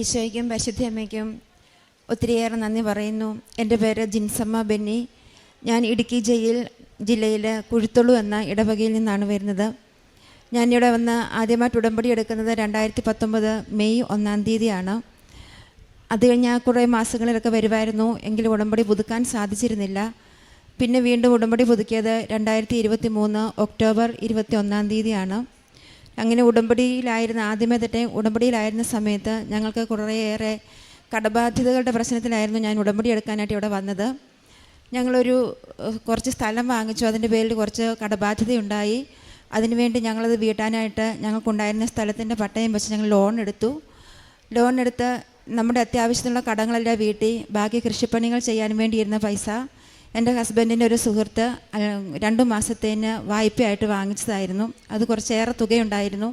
ഈശോയ്ക്കും പരിശുദ്ധമ്മയ്ക്കും ഒത്തിരിയേറെ നന്ദി പറയുന്നു. എന്റെ പേര് ജിൻസമ്മ ബെന്നി. ഞാൻ ഇടുക്കി ജയിൽ ജില്ലയിലെ കുഴുത്തുള്ളു എന്ന ഇടവകയിൽ നിന്നാണ് വരുന്നത്. ഞാനിവിടെ വന്ന് ആദ്യമായിട്ട് ഉടമ്പടി എടുക്കുന്നത് രണ്ടായിരത്തി പത്തൊമ്പത് മെയ് ഒന്നാം തീയതിയാണ്. അത് കഴിഞ്ഞ് കുറേ മാസങ്ങളിലൊക്കെ വരുമായിരുന്നു. എങ്കിലും ഉടമ്പടി പുതുക്കാൻ സാധിച്ചിരുന്നില്ല. പിന്നെ വീണ്ടും ഉടമ്പടി പുതുക്കിയത് രണ്ടായിരത്തി ഇരുപത്തി മൂന്ന് ഒക്ടോബർ ഇരുപത്തി ഒന്നാം തീയതിയാണ്. അങ്ങനെ ഉടമ്പടിയിലായിരുന്ന ആദ്യമേ തന്നെ ഉടമ്പടിയിലായിരുന്ന സമയത്ത് ഞങ്ങൾക്ക് കുറേയേറെ കടബാധ്യതകളുടെ പ്രശ്നത്തിലായിരുന്നു ഞാൻ ഉടമ്പടി എടുക്കാനായിട്ട് ഇവിടെ വന്നത്. ഞങ്ങളൊരു കുറച്ച് സ്ഥലം വാങ്ങിച്ചു. അതിന്റെ പേരിൽ കുറച്ച് കടബാധ്യതയുണ്ടായി. അതിനുവേണ്ടി ഞങ്ങളത് വീട്ടാനായിട്ട് ഞങ്ങൾക്കുണ്ടായിരുന്ന സ്ഥലത്തിന്റെ പട്ടയം വെച്ച് ഞങ്ങൾ ലോൺ എടുത്തു. ലോൺ എടുത്ത് നമ്മുടെ അത്യാവശ്യത്തിനുള്ള കടങ്ങളെല്ലാം വീട്ടി. ബാക്കി കൃഷിപ്പണികൾ ചെയ്യാൻ വേണ്ടിയിരുന്ന പൈസ. എന്റെ ഹസ്ബൻഡിന്റെ ഒരു സുഹൃത്ത് രണ്ട് മാസത്തേന് വായ്പയായിട്ട് വാങ്ങിച്ചതായിരുന്നു. അത് കുറച്ചേറെ തുകയുണ്ടായിരുന്നു.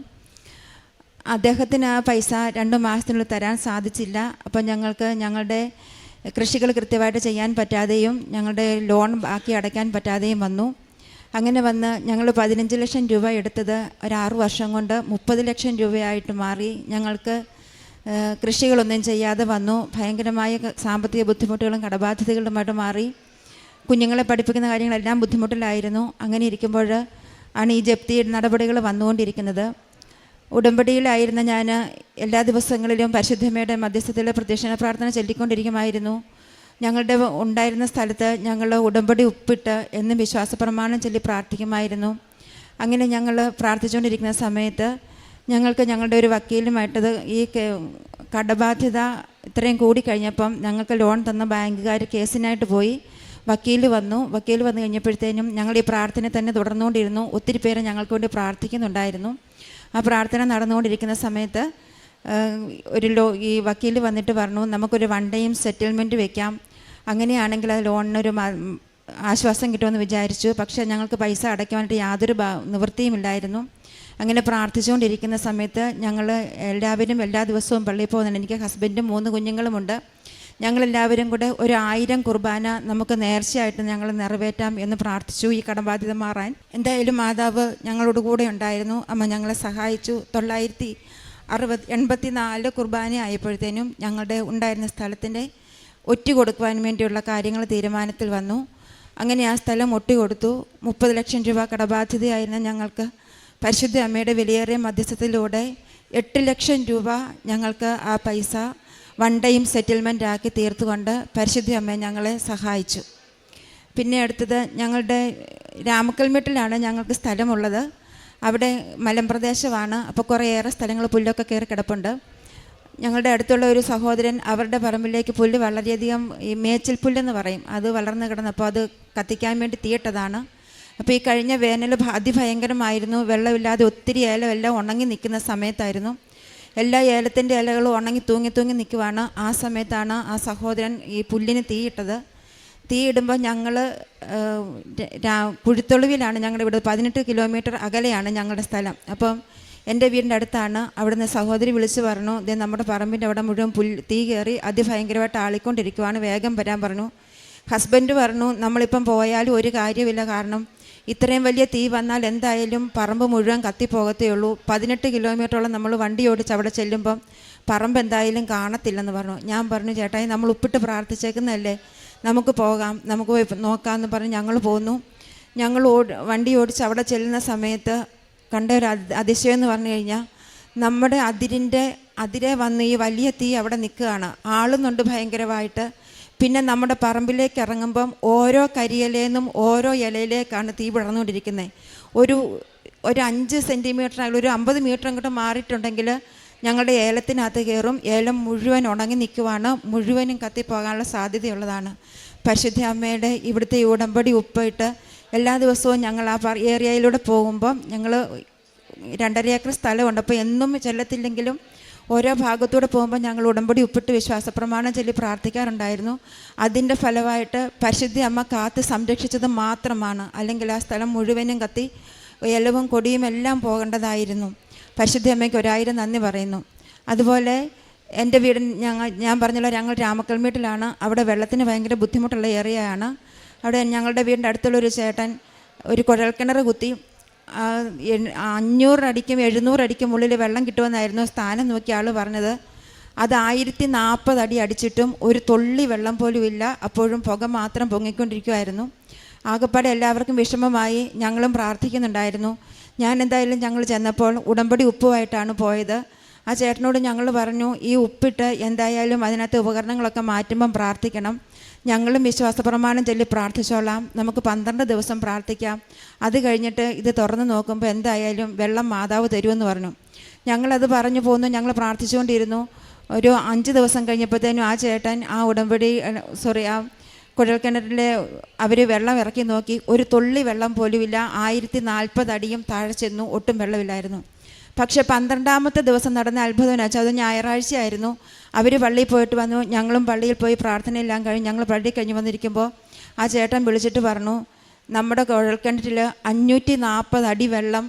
അദ്ദേഹത്തിന് ആ പൈസ രണ്ട് മാസത്തിനുള്ളിൽ തരാൻ സാധിച്ചില്ല. അപ്പോൾ ഞങ്ങൾക്ക് ഞങ്ങളുടെ കൃഷികൾ കൃത്യമായിട്ട് ചെയ്യാൻ പറ്റാതെയും ഞങ്ങളുടെ ലോൺ ബാക്കി അടയ്ക്കാൻ പറ്റാതെയും വന്നു. അങ്ങനെ വന്ന് ഞങ്ങൾ പതിനഞ്ച് ലക്ഷം രൂപ എടുത്തത് ഒരു ആറു വർഷം കൊണ്ട് മുപ്പത് ലക്ഷം രൂപയായിട്ട് മാറി. ഞങ്ങൾക്ക് കൃഷികളൊന്നും ചെയ്യാതെ വന്നു. ഭയങ്കരമായ സാമ്പത്തിക ബുദ്ധിമുട്ടുകളും കടബാധ്യതകളുമായിട്ട് മാറി. കുഞ്ഞുങ്ങളെ പഠിപ്പിക്കുന്ന കാര്യങ്ങളെല്ലാം ബുദ്ധിമുട്ടിലായിരുന്നു. അങ്ങനെ ഇരിക്കുമ്പോൾ ആണ് ഈ ജപ്തി നടപടികൾ വന്നുകൊണ്ടിരിക്കുന്നത്. ഉടമ്പടിയിലായിരുന്ന ഞാൻ എല്ലാ ദിവസങ്ങളിലും പരിശുദ്ധമ്മയുടെ മധ്യസ്ഥത്തിലെ പ്രദക്ഷിണ പ്രാർത്ഥന ചൊല്ലിക്കൊണ്ടിരിക്കുമായിരുന്നു. ഞങ്ങളുടെ ഉണ്ടായിരുന്ന സ്ഥലത്ത് ഞങ്ങൾ ഉടമ്പടി ഉപ്പിട്ട് എന്നും വിശ്വാസ പ്രമാണം ചൊല്ലി പ്രാർത്ഥിക്കുമായിരുന്നു. അങ്ങനെ ഞങ്ങൾ പ്രാർത്ഥിച്ചുകൊണ്ടിരിക്കുന്ന സമയത്ത് ഞങ്ങൾക്ക് ഞങ്ങളുടെ ഒരു വക്കീലുമായിട്ടത് ഈ കടബാധ്യത ഇത്രയും കൂടി കൂടിക്കഴിഞ്ഞപ്പം ഞങ്ങൾക്ക് ലോൺ തന്ന ബാങ്കുകാർ കേസിനായിട്ട് പോയി. വക്കീൽ വന്നു. വക്കീൽ വന്നു കഴിഞ്ഞപ്പോഴത്തേനും ഞങ്ങൾ ഈ പ്രാർത്ഥന തന്നെ തുടർന്നുകൊണ്ടിരുന്നു. ഒത്തിരി പേര് ഞങ്ങൾക്ക് വേണ്ടി പ്രാർത്ഥിക്കുന്നുണ്ടായിരുന്നു. ആ പ്രാർത്ഥന നടന്നുകൊണ്ടിരിക്കുന്ന സമയത്ത് ഒരു ലോ ഈ വക്കീൽ വന്നിട്ട് പറഞ്ഞു നമുക്കൊരു വൺ ടൈം സെറ്റിൽമെന്റ് വെക്കാം. അങ്ങനെയാണെങ്കിൽ അത് ലോണിനൊരു ആശ്വാസം കിട്ടുമെന്ന് വിചാരിച്ചു. പക്ഷേ ഞങ്ങൾക്ക് പൈസ അടയ്ക്കാനായിട്ട് യാതൊരു നിവൃത്തിയും ഇല്ലായിരുന്നു. അങ്ങനെ പ്രാർത്ഥിച്ചുകൊണ്ടിരിക്കുന്ന സമയത്ത് ഞങ്ങൾ എല്ലാവരും എല്ലാ ദിവസവും പള്ളിയിൽ പോകുന്നുണ്ട്. എനിക്ക് ഹസ്ബൻഡും മൂന്ന് കുഞ്ഞുങ്ങളുമുണ്ട്. ഞങ്ങളെല്ലാവരും കൂടെ ഒരു ആയിരം കുർബാന നമുക്ക് നേർച്ചയായിട്ട് ഞങ്ങൾ നിറവേറ്റാം എന്ന് പ്രാർത്ഥിച്ചു ഈ കടബാധ്യത മാറാൻ. എന്തായാലും മാതാവ് ഞങ്ങളോട് കൂടെ ഉണ്ടായിരുന്നു. അമ്മ ഞങ്ങളെ സഹായിച്ചു. തൊള്ളായിരത്തി അറുപത് എൺപത്തി നാല് കുർബാന ആയപ്പോഴത്തേനും ഞങ്ങളുടെ ഉണ്ടായിരുന്ന സ്ഥലത്തിന്റെ ഒറ്റ കൊടുക്കുവാൻ വേണ്ടിയുള്ള കാര്യങ്ങൾ തീരുമാനത്തിൽ വന്നു. അങ്ങനെ ആ സ്ഥലം ഒട്ടി കൊടുത്തു. മുപ്പത് ലക്ഷം രൂപ കടബാധ്യതയായിരുന്ന ഞങ്ങൾക്ക് പരിശുദ്ധ അമ്മയുടെ വിലയേറിയ മധ്യസ്ഥത്തിലൂടെ എട്ട് ലക്ഷം രൂപ ഞങ്ങൾക്ക് ആ പൈസ വൺ ടൈം സെറ്റിൽമെന്റ് ആക്കി തീർത്തുകൊണ്ട് പരിശുദ്ധി അമ്മ ഞങ്ങളെ സഹായിച്ചു. പിന്നെ അടുത്തത് ഞങ്ങളുടെ രാമക്കൽമെട്ടിലാണ് ഞങ്ങൾക്ക് സ്ഥലമുള്ളത്. അവിടെ മലമ്പ്രദേശമാണ്. അപ്പോൾ കുറേയേറെ സ്ഥലങ്ങൾ പുല്ലൊക്കെ കയറി കിടപ്പുണ്ട്. ഞങ്ങളുടെ അടുത്തുള്ള ഒരു സഹോദരൻ അവരുടെ പറമ്പിലേക്ക് പുല്ല് വളരെയധികം ഈ മേച്ചിൽ പുല്ലെന്ന് പറയും. അത് വളർന്നു കിടന്നപ്പോൾ അത് കത്തിക്കാൻ വേണ്ടി തീയിട്ടതാണ്. അപ്പോൾ ഈ കഴിഞ്ഞ വേനൽ അതിഭയങ്കരമായിരുന്നു. വെള്ളമില്ലാതെ ഒത്തിരി ഏലമെല്ലാം ഉണങ്ങി നിൽക്കുന്ന സമയത്തായിരുന്നു. എല്ലാ ഏലത്തിന്റെ ഇലകളും ഉണങ്ങി തൂങ്ങി തൂങ്ങി നിൽക്കുവാണ്. ആ സമയത്താണ് ആ സഹോദരൻ ഈ പുല്ലിന് തീയിട്ടത് തീയിടുമ്പോൾ ഞങ്ങൾ കുഴുത്തൊളിവിലാണ് ഞങ്ങളുടെ ഇവിടെ പതിനെട്ട് കിലോമീറ്റർ അകലെയാണ് ഞങ്ങളുടെ സ്ഥലം. അപ്പം എന്റെ വീടിന്റെ അടുത്താണ്. അവിടുന്ന് സഹോദരി വിളിച്ച് പറഞ്ഞു ദേ നമ്മുടെ പറമ്പിന്റെ അവിടെ മുഴുവൻ പുൽ തീ കയറി അതിഭയങ്കരമായിട്ട് ആളിക്കൊണ്ടിരിക്കുവാണ്. വേഗം വരാൻ പറഞ്ഞു. ഹസ്ബൻഡ് പറഞ്ഞു നമ്മളിപ്പം പോയാലും ഒരു കാര്യമില്ല കാരണം ഇത്രയും വലിയ തീ വന്നാൽ എന്തായാലും പറമ്പ് മുഴുവൻ കത്തിപ്പോകത്തേ ഉള്ളൂ. പതിനെട്ട് കിലോമീറ്ററോളം നമ്മൾ വണ്ടി ഓടിച്ച് അവിടെ ചെല്ലുമ്പം പറമ്പ് എന്തായാലും കാണത്തില്ലെന്ന് പറഞ്ഞു. ഞാൻ പറഞ്ഞു ചേട്ടായി നമ്മൾ ഉപ്പിട്ട് പ്രാർത്ഥിച്ചേക്കുന്നതല്ലേ? നമുക്ക് പോകാം നമുക്ക് പോയി നോക്കാമെന്ന് പറഞ്ഞ് ഞങ്ങൾ പോന്നു. ഞങ്ങൾ ഓടി വണ്ടി ഓടിച്ച് അവിടെ ചെല്ലുന്ന സമയത്ത് കണ്ട ഒരു അത്- അതിശയം എന്ന് പറഞ്ഞു കഴിഞ്ഞാൽ നമ്മുടെ അതിരിന്റെ അതിരെ വന്ന് ഈ വലിയ തീ അവിടെ നിൽക്കുകയാണ്. ആളുന്നുണ്ട് ഭയങ്കരമായിട്ട്. പിന്നെ നമ്മുടെ പറമ്പിലേക്ക് ഇറങ്ങുമ്പം ഓരോ കരിയിലേന്നും ഓരോ ഇലയിലേക്കാണ് തീ വിടർന്നുകൊണ്ടിരിക്കുന്നത് ഒരു ഒരു അഞ്ച് സെന്റിമീറ്റർ അല്ലെങ്കിൽ ഒരു അമ്പത് മീറ്റർ അങ്ങോട്ട് മാറിയിട്ടുണ്ടെങ്കിൽ ഞങ്ങളുടെ ഏലത്തിനകത്ത് കയറും. ഏലം മുഴുവൻ ഉണങ്ങി നിൽക്കുവാണ്. മുഴുവനും കത്തിപ്പോകാനുള്ള സാധ്യതയുള്ളതാണ്. പരിശുദ്ധ അമ്മയുടെ ഇവിടുത്തെ ഉടമ്പടി ഉപ്പിട്ട് എല്ലാ ദിവസവും ഞങ്ങൾ ആ ഏരിയയിലൂടെ പോകുമ്പം ഞങ്ങൾ രണ്ടര ഏക്കർ സ്ഥലമുണ്ട്. അപ്പോൾ എന്നും ചെല്ലത്തില്ലെങ്കിലും ഓരോ ഭാഗത്തൂടെ പോകുമ്പോൾ ഞങ്ങൾ ഉടമ്പടി ഉപ്പിട്ട് വിശ്വാസ പ്രമാണം ചൊല്ലി പ്രാർത്ഥിക്കാറുണ്ടായിരുന്നു. അതിന്റെ ഫലമായിട്ട് പരിശുദ്ധി അമ്മ കാത്ത് സംരക്ഷിച്ചത് മാത്രമാണ്. അല്ലെങ്കിൽ ആ സ്ഥലം മുഴുവനും കത്തി ഇലവും കൊടിയും എല്ലാം പോകേണ്ടതായിരുന്നു. പരിശുദ്ധി അമ്മയ്ക്ക് ഒരായിരം നന്ദി പറയുന്നു. അതുപോലെ എന്റെ വീട് ഞങ്ങൾ ഞാൻ പറഞ്ഞല്ലോ ഞങ്ങൾ രാമക്കൽമീട്ടിലാണ്. അവിടെ വെള്ളത്തിന് ഭയങ്കര ബുദ്ധിമുട്ടുള്ള ഏരിയയാണ് അവിടെ ഞങ്ങളുടെ വീടിന്റെ അടുത്തുള്ളൊരു ചേട്ടൻ ഒരു കുഴൽക്കിണർ കുത്തി ആ, എഴുന്നൂറടിക്കും ഉള്ളിൽ വെള്ളം കിട്ടുമെന്നായിരുന്നു സ്ഥാനം നോക്കിയ ആൾ പറഞ്ഞത്. അത് ആയിരത്തി നാൽപ്പത് അടി അടിച്ചിട്ടും ഒരു തുള്ളി വെള്ളം പോലും ഇല്ല. അപ്പോഴും പുക മാത്രം പൊങ്ങിക്കൊണ്ടിരിക്കുമായിരുന്നു ആകപ്പാടെ എല്ലാവർക്കും വിഷമമായി. ഞങ്ങളും പ്രാർത്ഥിക്കുന്നുണ്ടായിരുന്നു. ഞാൻ എന്തായാലും ഞങ്ങൾ ചെന്നപ്പോൾ ഉടമ്പടി ഉപ്പുമായിട്ടാണ് പോയത്. ആ ചേട്ടനോട് ഞങ്ങൾ പറഞ്ഞു ഈ ഉപ്പിട്ട് എന്തായാലും അതിനകത്ത് ഉപകരണങ്ങളൊക്കെ മാറ്റുമ്പം പ്രാർത്ഥിക്കണം. ഞങ്ങളും വിശ്വാസ പ്രമാണം ചൊല്ലി പ്രാർത്ഥിച്ചോളാം. നമുക്ക് പന്ത്രണ്ട് ദിവസം പ്രാർത്ഥിക്കാം. അത് കഴിഞ്ഞിട്ട് ഇത് തുറന്ന് നോക്കുമ്പോൾ എന്തായാലും വെള്ളം മാതാവ് തരുമെന്ന് പറഞ്ഞു. ഞങ്ങളത് പറഞ്ഞു പോന്നു. ഞങ്ങൾ പ്രാർത്ഥിച്ചുകൊണ്ടിരുന്നു. ഒരു അഞ്ച് ദിവസം കഴിഞ്ഞപ്പോഴത്തേനും ആ ചേട്ടൻ ആ ഉടമ്പടി സോറി ആ കുഴൽക്കിണറ്റിലെ അവർ വെള്ളം ഇറക്കി നോക്കി. ഒരു തുള്ളി വെള്ളം പോലുമില്ല. ആയിരത്തി നാൽപ്പത് അടിയും താഴെ ചെന്നു. ഒട്ടും വെള്ളമില്ലായിരുന്നു. പക്ഷേ പന്ത്രണ്ടാമത്തെ ദിവസം നടന്ന അത്ഭുതം വെച്ചാൽ അത് ഞായറാഴ്ചയായിരുന്നു. അവർ പള്ളിയിൽ പോയിട്ട് വന്നു. ഞങ്ങളും പള്ളിയിൽ പോയി പ്രാർത്ഥനയെല്ലാം കഴിഞ്ഞ് ഞങ്ങൾ പള്ളി കഴിഞ്ഞ് വന്നിരിക്കുമ്പോൾ ആ ചേട്ടൻ വിളിച്ചിട്ട് പറഞ്ഞു നമ്മുടെ കുഴൽക്കിണറ്റിൽ അഞ്ഞൂറ്റി നാൽപ്പത് അടി വെള്ളം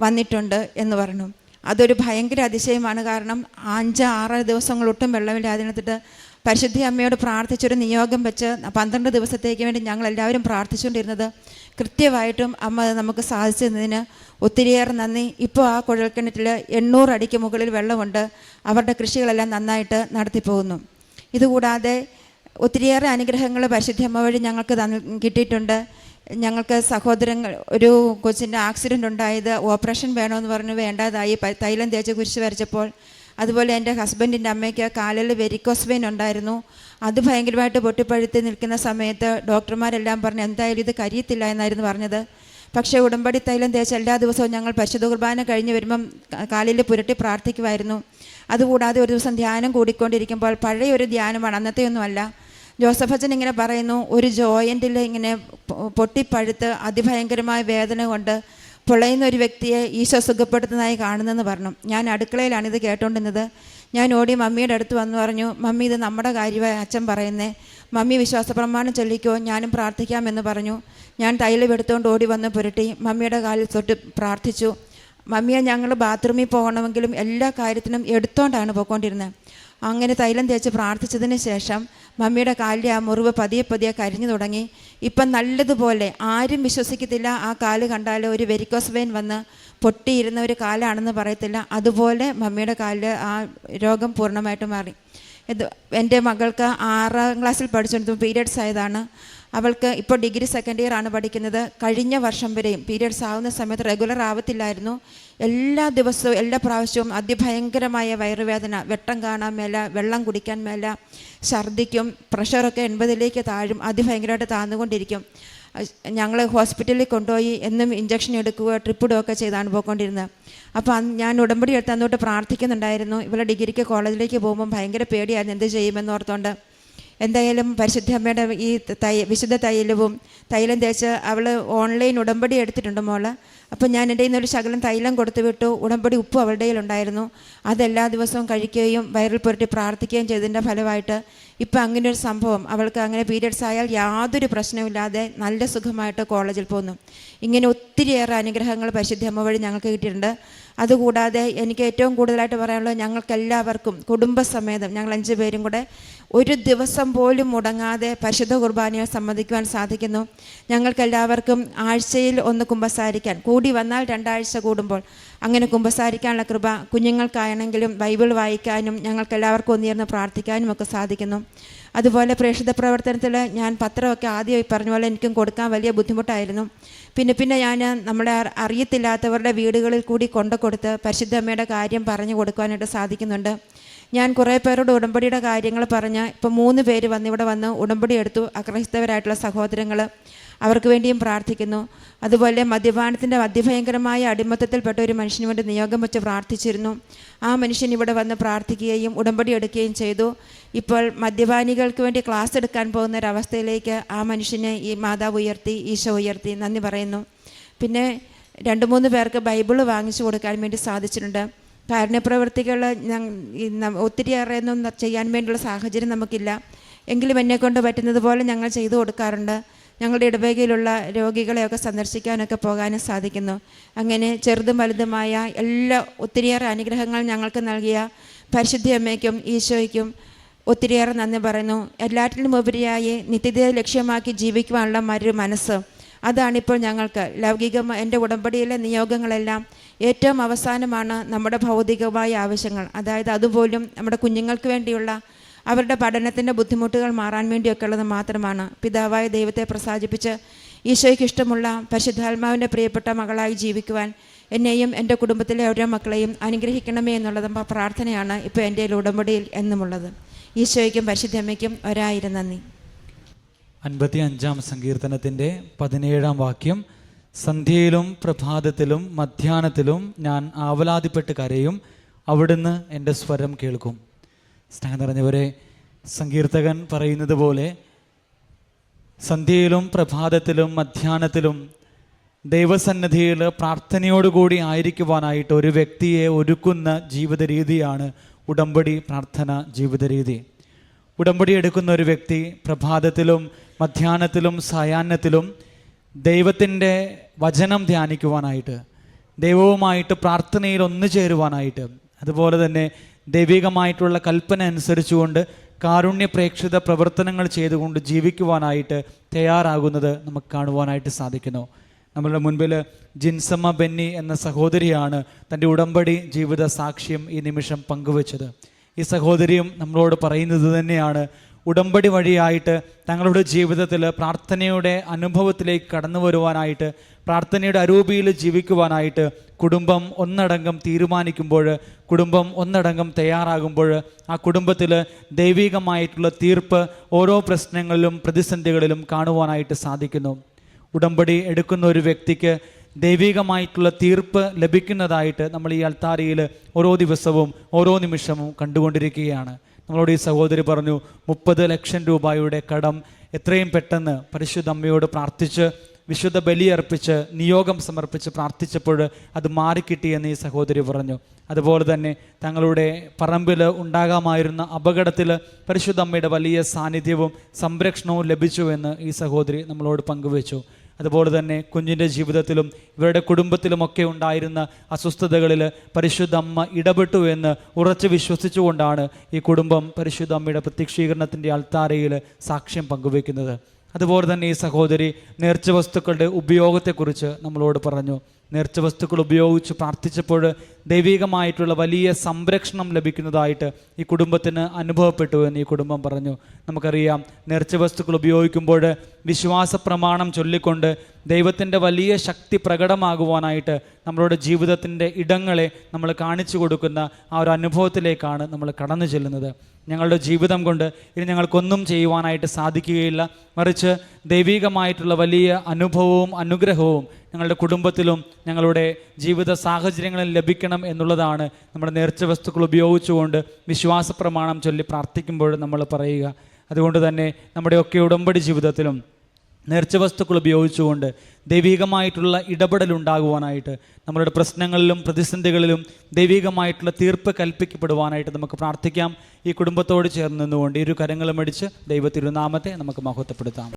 വന്നിട്ടുണ്ട് എന്ന് പറഞ്ഞു. അതൊരു ഭയങ്കര അതിശയമാണ്. കാരണം അഞ്ച് ആറ് ദിവസങ്ങളൊട്ടും ഒട്ടും വെള്ളമില്ലാതിനത്തിട്ട് പരിശുദ്ധി അമ്മയോട് പ്രാർത്ഥിച്ചൊരു നിയോഗം വെച്ച് പന്ത്രണ്ട് ദിവസത്തേക്ക് വേണ്ടി ഞങ്ങൾ എല്ലാവരും പ്രാർത്ഥിച്ചുകൊണ്ടിരുന്നത് കൃത്യമായിട്ടും അമ്മ നമുക്ക് സാധിച്ചതിന് ഒത്തിരിയേറെ നന്ദി. ഇപ്പോൾ ആ കുഴൽക്കിണറ്റിൽ എണ്ണൂറ് അടിക്ക് മുകളിൽ വെള്ളമുണ്ട്. അവരുടെ കൃഷികളെല്ലാം നന്നായിട്ട് നടത്തിപ്പോകുന്നു. ഇതുകൂടാതെ ഒത്തിരിയേറെ അനുഗ്രഹങ്ങൾ പരിശുദ്ധി അമ്മ വഴി ഞങ്ങൾക്ക് കിട്ടിയിട്ടുണ്ട്. ഞങ്ങൾക്ക് സഹോദരങ്ങൾ ഒരു കൊച്ചിന്റെ ആക്സിഡന്റ് ഉണ്ടായത് ഓപ്പറേഷൻ വേണമെന്ന് പറഞ്ഞ് വേണ്ടതായി തൈലം തേച്ച് കുരിശ് വരച്ചപ്പോൾ അതുപോലെ എന്റെ ഹസ്ബൻഡിന്റെ അമ്മയ്ക്ക് കാലിൽ വെരിക്കോസ് വെയിൻ ഉണ്ടായിരുന്നു. അത് ഭയങ്കരമായിട്ട് പൊട്ടിപ്പഴുത്തി നിൽക്കുന്ന സമയത്ത് ഡോക്ടർമാരെല്ലാം പറഞ്ഞു എന്തായാലും ഇത് കരിയത്തില്ല എന്നായിരുന്നു പറഞ്ഞത്. പക്ഷേ ഉടമ്പടി തൈലം തേച്ച് എല്ലാ ദിവസവും ഞങ്ങൾ പരിശുദ്ധ കുർബാന കഴിഞ്ഞ് വരുമ്പം കാലിൽ പുരട്ടി പ്രാർത്ഥിക്കുമായിരുന്നു. അതുകൂടാതെ ഒരു ദിവസം ധ്യാനം കൂടിക്കൊണ്ടിരിക്കുമ്പോൾ പഴയ ഒരു ധ്യാനമാണ് അന്നത്തെ ഒന്നുമല്ല ജോസഫ് അച്ഛൻ ഇങ്ങനെ പറയുന്നു ഒരു ജോയിന്റിൽ ഇങ്ങനെ പൊട്ടിപ്പഴുത്ത് അതിഭയങ്കരമായ വേദന കൊണ്ട് പൊളയുന്ന ഒരു വ്യക്തിയെ ഈശോ സുഖപ്പെടുത്തുന്നതായി കാണുന്നെന്ന് പറഞ്ഞു. ഞാൻ അടുക്കളയിലാണ് ഇത് കേട്ടോണ്ടിരുന്നത്. ഞാൻ ഓടി മമ്മിയുടെ അടുത്ത് വന്ന് പറഞ്ഞു മമ്മി ഇത് നമ്മുടെ കാര്യമായി അച്ഛൻ പറയുന്നേ. മമ്മി വിശ്വാസ പ്രമാണം ചൊല്ലിക്കോ ഞാനും പ്രാർത്ഥിക്കാമെന്ന് പറഞ്ഞു. ഞാൻ തൈലം എടുത്തുകൊണ്ട് ഓടി വന്ന് പുരട്ടി മമ്മിയുടെ കാലിൽ തൊട്ട് പ്രാർത്ഥിച്ചു. മമ്മിയെ ഞങ്ങൾ ബാത്റൂമിൽ പോകണമെങ്കിലും എല്ലാ കാര്യത്തിനും എടുത്തോണ്ടാണ് പോയിക്കൊണ്ടിരുന്നത്. അങ്ങനെ തൈലം തേച്ച് പ്രാർത്ഥിച്ചതിന് ശേഷം മമ്മിയുടെ കാലിലെ ആ മുറിവ് പതിയെ പതിയെ കരിഞ്ഞു തുടങ്ങി. ഇപ്പം നല്ലതുപോലെ ആരും വിശ്വസിക്കത്തില്ല. ആ കാൽ കണ്ടാൽ ഒരു വെരിക്കോസ് വെയിൻ വന്ന് പൊട്ടിയിരുന്ന ഒരു കാലാണെന്ന് പറയത്തില്ല. അതുപോലെ മമ്മിയുടെ കാലിൽ ആ രോഗം പൂർണമായിട്ട് മാറി. ഇത് എന്റെ മകൾക്ക് ആറാം ക്ലാസ്സിൽ പഠിച്ചുകൊണ്ടിരുന്ന പീരിയഡ്സ് ആയതാണ്. അവൾക്ക് ഇപ്പോൾ ഡിഗ്രി സെക്കൻഡ് ഇയർ ആണ് പഠിക്കുന്നത്. കഴിഞ്ഞ വർഷം വരെയും പീരിയഡ്സ് ആവുന്ന സമയത്ത് റെഗുലർ ആവത്തില്ലായിരുന്നു. എല്ലാ ദിവസവും എല്ലാ പ്രാവശ്യവും അതിഭയങ്കരമായ വയറുവേദന വെട്ടം കാണാൻ മേല വെള്ളം കുടിക്കാൻ മേല ഛർദിക്കും പ്രഷറൊക്കെ എൺപതിലേക്ക് താഴും അതിഭയങ്കരമായിട്ട് താഴ്ന്നുകൊണ്ടിരിക്കും ഞങ്ങൾ ഹോസ്പിറ്റലിൽ കൊണ്ടുപോയി എന്നും ഇഞ്ചക്ഷൻ എടുക്കുക ട്രിപ്പിടുക ഒക്കെ ചെയ്താണ് പോയിക്കൊണ്ടിരുന്നത്. അപ്പോൾ ഞാൻ ഉടമ്പടി എടുത്ത് അന്നോട്ട് പ്രാർത്ഥിക്കുന്നുണ്ടായിരുന്നു. ഇവളെ ഡിഗ്രിക്ക് കോളേജിലേക്ക് പോകുമ്പോൾ ഭയങ്കര പേടിയായിരുന്നു എന്ത് ചെയ്യുമെന്ന് ഓർത്തുകൊണ്ട് എന്തായാലും പരിശുദ്ധ അമ്മയുടെ ഈ തൈ വിശുദ്ധ തൈലവും തൈലം തേച്ച് അവൾ ഓൺലൈൻ ഉടമ്പടി എടുത്തിട്ടുണ്ട് മോൾ. അപ്പോൾ ഞാൻ എന്റെ ഒരു ശകലം തൈലം കൊടുത്തു വിട്ടു. ഉടമ്പടി ഉപ്പ് അവളുടെ ഉണ്ടായിരുന്നു. അതെല്ലാ ദിവസവും കഴിക്കുകയും വയറിൽ പുരട്ടി പ്രാർത്ഥിക്കുകയും ചെയ്തതിന്റെ ഫലമായിട്ട് ഇപ്പം അങ്ങനെ ഒരു സംഭവം. അവൾക്ക് അങ്ങനെ പീരിയഡ്സ് ആയാൽ യാതൊരു പ്രശ്നമില്ലാതെ നല്ല സുഖമായിട്ട് കോളേജിൽ പോകുന്നു ഇങ്ങനെ ഒത്തിരിയേറെ അനുഗ്രഹങ്ങൾ പരിശുദ്ധമ്മ വഴി ഞങ്ങൾക്ക് കിട്ടിയിട്ടുണ്ട്. അതുകൂടാതെ എനിക്ക് ഏറ്റവും കൂടുതലായിട്ട് പറയാനുള്ളത് ഞങ്ങൾക്കെല്ലാവർക്കും കുടുംബസമേതം ഞങ്ങൾ അഞ്ച് പേരും കൂടെ ഒരു ദിവസം പോലും മുടങ്ങാതെ പരിശുദ്ധ കുർബാനയെ സംബന്ധിക്കുവാൻ സാധിക്കുന്നു. ഞങ്ങൾക്കെല്ലാവർക്കും ആഴ്ചയിൽ ഒന്ന് കുമ്പസാരിക്കാൻ കൂടി വന്നാൽ രണ്ടാഴ്ച കൂടുമ്പോൾ അങ്ങനെ കുമ്പസാരിക്കാനുള്ള കൃപ കുഞ്ഞുങ്ങൾക്കാണെങ്കിലും ബൈബിൾ വായിക്കാനും ഞങ്ങൾക്കെല്ലാവർക്കും ഒന്നിരുന്ന് പ്രാർത്ഥിക്കാനും ഒക്കെ സാധിക്കുന്നു. അതുപോലെ പ്രേക്ഷിത പ്രവർത്തനത്തിൽ ഞാൻ പത്രമൊക്കെ ആദ്യമായി പറഞ്ഞ പോലെ എനിക്കും കൊടുക്കാൻ വലിയ ബുദ്ധിമുട്ടായിരുന്നു. പിന്നെ പിന്നെ ഞാൻ നമ്മുടെ അറി- അറിയത്തില്ലാത്തവരുടെ വീടുകളിൽ കൂടി കൊണ്ടു കൊടുത്ത് പരിശുദ്ധമ്മയുടെ കാര്യം പറഞ്ഞു കൊടുക്കുവാനായിട്ട് സാധിക്കുന്നുണ്ട്. ഞാൻ കുറേ പേരോട് ഉടമ്പടിയുടെ കാര്യങ്ങൾ പറഞ്ഞ് ഇപ്പോൾ മൂന്ന് പേര് വന്ന് ഇവിടെ വന്ന് ഉടമ്പടി എടുത്തു. അഗ്രഹിച്ചവരായിട്ടുള്ള സഹോദരങ്ങൾ അവർക്ക് വേണ്ടിയും പ്രാർത്ഥിക്കുന്നു. അതുപോലെ മദ്യപാനത്തിന്റെ അതിഭയങ്കരമായ അടിമത്തത്തിൽപ്പെട്ട ഒരു മനുഷ്യന് വേണ്ടി നിയോഗം വെച്ച് പ്രാർത്ഥിച്ചിരുന്നു. ആ മനുഷ്യൻ ഇവിടെ വന്ന് പ്രാർത്ഥിക്കുകയും ഉടമ്പടി എടുക്കുകയും ചെയ്തു. ഇപ്പോൾ മദ്യപാനികൾക്ക് വേണ്ടി ക്ലാസ് എടുക്കാൻ പോകുന്ന ഒരവസ്ഥയിലേക്ക് ആ മനുഷ്യനെ ഈ മാതാവ് ഉയർത്തി ഈശോ ഉയർത്തി നന്ദി പറയുന്നു. പിന്നെ രണ്ട് മൂന്ന് പേർക്ക് ബൈബിൾ വാങ്ങിച്ചു കൊടുക്കാൻ വേണ്ടി സാധിച്ചിട്ടുണ്ട്. കാരുണ്യപ്രവർത്തികൾ ഒത്തിരിയേറെ ഒന്നും ചെയ്യാൻ വേണ്ടിയുള്ള സാഹചര്യം നമുക്കില്ല. എങ്കിലും എന്നെക്കൊണ്ട് പറ്റുന്നത് പോലെ ഞങ്ങൾ ചെയ്തു കൊടുക്കാറുണ്ട്. ഞങ്ങളുടെ ഇടവകയിലുള്ള രോഗികളെയൊക്കെ സന്ദർശിക്കാനൊക്കെ പോകാനും സാധിക്കുന്നു. അങ്ങനെ ചെറുതും വലുതുമായ എല്ലാ ഒത്തിരിയേറെ അനുഗ്രഹങ്ങൾ ഞങ്ങൾക്ക് നൽകിയ പരിശുദ്ധി അമ്മയ്ക്കും ഈശോയ്ക്കും ഒത്തിരിയേറെ നന്ദി പറയുന്നു. എല്ലാറ്റിലും ഉപരിയായി നിത്യതയെ ലക്ഷ്യമാക്കി ജീവിക്കുവാനുള്ള മറ്റൊരു മനസ്സ്. അതാണിപ്പോൾ ഞങ്ങൾക്ക്. ലൗകിക എന്റെ ഉടമ്പടിയിലെ നിയോഗങ്ങളെല്ലാം ഏറ്റവും അവസാനമാണ് നമ്മുടെ ഭൗതികമായ ആവശ്യങ്ങൾ. അതായത് അതുപോലും നമ്മുടെ കുഞ്ഞുങ്ങൾക്ക് വേണ്ടിയുള്ള അവരുടെ പഠനത്തിന്റെ ബുദ്ധിമുട്ടുകൾ മാറാൻ വേണ്ടിയൊക്കെ ഉള്ളത് മാത്രമാണ്. പിതാവായ ദൈവത്തെ പ്രസാദിപ്പിച്ച് ഈശോയ്ക്ക് ഇഷ്ടമുള്ള പരിശുദ്ധാത്മാവിന്റെ പ്രിയപ്പെട്ട മകളായി ജീവിക്കുവാൻ എന്നെയും എന്റെ കുടുംബത്തിലെ ഓരോ മക്കളെയും അനുഗ്രഹിക്കണമേ എന്നുള്ളത് പ്രാർത്ഥനയാണ് ഇപ്പോൾ എന്റെ ഉടമ്പടിയിൽ എന്നുമുള്ളത്. ഈശോയ്ക്കും പരിശുദ്ധമ്മയ്ക്കും ഒരായിരം നന്ദി. അൻപത്തി അഞ്ചാം സങ്കീർത്തനത്തിന്റെ പതിനേഴാം വാക്യം സന്ധ്യയിലും പ്രഭാതത്തിലും മധ്യാഹ്നത്തിലും ഞാൻ ആവലാതിപ്പെട്ട് കരയും അവിടുന്ന് എന്റെ സ്വരം കേൾക്കും. സ്നേഹം നിറഞ്ഞവരെ സങ്കീർത്തകൻ പറയുന്നത് പോലെ സന്ധ്യയിലും പ്രഭാതത്തിലും മധ്യാഹ്നത്തിലും ദൈവസന്നിധിയിൽ പ്രാർത്ഥനയോടുകൂടി ആയിരിക്കുവാനായിട്ട് ഒരു വ്യക്തിയെ ഒരുക്കുന്ന ജീവിത രീതിയാണ് ഉടമ്പടി പ്രാർത്ഥന ജീവിത രീതി ഉടമ്പടി എടുക്കുന്ന ഒരു വ്യക്തി പ്രഭാതത്തിലും മധ്യാഹ്നത്തിലും സായാഹ്നത്തിലും ദൈവത്തിന്റെ വചനം ധ്യാനിക്കുവാനായിട്ട് ദൈവവുമായിട്ട് പ്രാർത്ഥനയിൽ ഒന്നു ചേരുവാനായിട്ട് അതുപോലെ തന്നെ ദൈവികമായിട്ടുള്ള കൽപ്പന അനുസരിച്ചുകൊണ്ട് കാരുണ്യ പ്രേക്ഷിത പ്രവർത്തനങ്ങൾ ചെയ്തുകൊണ്ട് ജീവിക്കുവാനായിട്ട് തയ്യാറാകുന്നത് നമുക്ക് കാണുവാനായിട്ട് സാധിക്കുന്നു. നമ്മളുടെ മുൻപിൽ ജിൻസമ്മ ബെന്നി എന്ന സഹോദരിയാണ് തന്റെ ഉടമ്പടി ജീവിത സാക്ഷ്യം ഈ നിമിഷം പങ്കുവച്ചത്. ഈ സഹോദരിയും നമ്മളോട് പറയുന്നത് തന്നെയാണ് ഉടമ്പടി വഴിയായിട്ട് തങ്ങളുടെ ജീവിതത്തിൽ പ്രാർത്ഥനയുടെ അനുഭവത്തിലേക്ക് കടന്നു വരുവാനായിട്ട് പ്രാർത്ഥനയുടെ അരൂപിയിൽ ജീവിക്കുവാനായിട്ട് കുടുംബം ഒന്നടങ്കം തീരുമാനിക്കുമ്പോൾ കുടുംബം ഒന്നടങ്കം തയ്യാറാകുമ്പോൾ ആ കുടുംബത്തിൽ ദൈവികമായിട്ടുള്ള തീർപ്പ് ഓരോ പ്രശ്നങ്ങളിലും പ്രതിസന്ധികളിലും കാണുവാനായിട്ട് സാധിക്കുന്നു. ഉടമ്പടി എടുക്കുന്ന ഒരു വ്യക്തിക്ക് ദൈവികമായിട്ടുള്ള തീർപ്പ് ലഭിക്കുന്നതായിട്ട് നമ്മൾ ഈ അൽത്താരിയിൽ ഓരോ ദിവസവും ഓരോ നിമിഷവും കണ്ടുകൊണ്ടിരിക്കുകയാണ്. നമ്മളോട് ഈ സഹോദരി പറഞ്ഞു മുപ്പത് ലക്ഷം രൂപയുടെ കടം എത്രയും പെട്ടെന്ന് പരിശുദ്ധ അമ്മയോട് പ്രാർത്ഥിച്ച് വിശുദ്ധ ബലിയർപ്പിച്ച് നിയോഗം സമർപ്പിച്ച് പ്രാർത്ഥിച്ചപ്പോൾ അത് മാറിക്കിട്ടിയെന്ന് ഈ സഹോദരി പറഞ്ഞു. അതുപോലെ തന്നെ തങ്ങളുടെ പറമ്പിൽ ഉണ്ടാകാമായിരുന്ന അപകടത്തിൽ പരിശുദ്ധ അമ്മയുടെ വലിയ സാന്നിധ്യവും സംരക്ഷണവും ലഭിച്ചു എന്ന് ഈ സഹോദരി നമ്മളോട് പങ്കുവച്ചു. അതുപോലെ തന്നെ കുഞ്ഞിന്റെ ജീവിതത്തിലും ഇവരുടെ കുടുംബത്തിലുമൊക്കെ ഉണ്ടായിരുന്ന അസ്വസ്ഥതകളിൽ പരിശുദ്ധ അമ്മ ഇടപെട്ടു എന്ന് ഉറച്ചു വിശ്വസിച്ചുകൊണ്ടാണ് ഈ കുടുംബം പരിശുദ്ധ അമ്മയുടെ പ്രത്യക്ഷീകരണത്തിന്റെ അൾത്താരയിൽ സാക്ഷ്യം പങ്കുവെക്കുന്നത് അതുപോലെ തന്നെ ഈ സഹോദരി നേർച്ച വസ്തുക്കളുടെ ഉപയോഗത്തെക്കുറിച്ച് നമ്മളോട് പറഞ്ഞു. നേർച്ച വസ്തുക്കൾ ഉപയോഗിച്ച് പ്രാർത്ഥിച്ചപ്പോൾ ദൈവികമായിട്ടുള്ള വലിയ സംരക്ഷണം ലഭിക്കുന്നതായിട്ട് ഈ കുടുംബത്തിന് അനുഭവപ്പെട്ടു എന്ന് ഈ കുടുംബം പറഞ്ഞു. നമുക്കറിയാം നേർച്ച വസ്തുക്കൾ ഉപയോഗിക്കുമ്പോൾ വിശ്വാസ പ്രമാണം ചൊല്ലിക്കൊണ്ട് ദൈവത്തിന്റെ വലിയ ശക്തി പ്രകടമാകുവാനായിട്ട് നമ്മളുടെ ജീവിതത്തിന്റെ ഇടങ്ങളെ നമ്മൾ കാണിച്ചു കൊടുക്കുന്ന ആ ഒരു അനുഭവത്തിലേക്കാണ് നമ്മൾ കടന്നു ചെല്ലുന്നത്. ഞങ്ങളുടെ ജീവിതം കൊണ്ട് ഇനി ഞങ്ങൾക്കൊന്നും ചെയ്യുവാനായിട്ട് സാധിക്കുകയില്ല. മറിച്ച് ദൈവികമായിട്ടുള്ള വലിയ അനുഭവവും അനുഗ്രഹവും ഞങ്ങളുടെ കുടുംബത്തിലും ഞങ്ങളുടെ ജീവിത സാഹചര്യങ്ങളിൽ ലഭിക്കണം എന്നുള്ളതാണ് നമ്മുടെ നേർച്ച വസ്തുക്കൾ ഉപയോഗിച്ചുകൊണ്ട് വിശ്വാസ പ്രമാണം ചൊല്ലി പ്രാർത്ഥിക്കുമ്പോൾ നമ്മൾ പറയുക. അതുകൊണ്ട് തന്നെ നമ്മുടെയൊക്കെ ഉടമ്പടി ജീവിതത്തിലും നേർച്ച വസ്തുക്കൾ ഉപയോഗിച്ചുകൊണ്ട് ദൈവികമായിട്ടുള്ള ഇടപെടൽ ഉണ്ടാകുവാനായിട്ട് നമ്മളുടെ പ്രശ്നങ്ങളിലും പ്രതിസന്ധികളിലും ദൈവികമായിട്ടുള്ള തീർപ്പ് കൽപ്പിക്കപ്പെടുവാനായിട്ട് നമുക്ക് പ്രാർത്ഥിക്കാം. ഈ കുടുംബത്തോട് ചേർന്ന് നിന്നുകൊണ്ട് ഇരു കരങ്ങളും അടിച്ച് ദൈവത്തിരുനാമത്തെ നമുക്ക് മഹത്വപ്പെടുത്താം.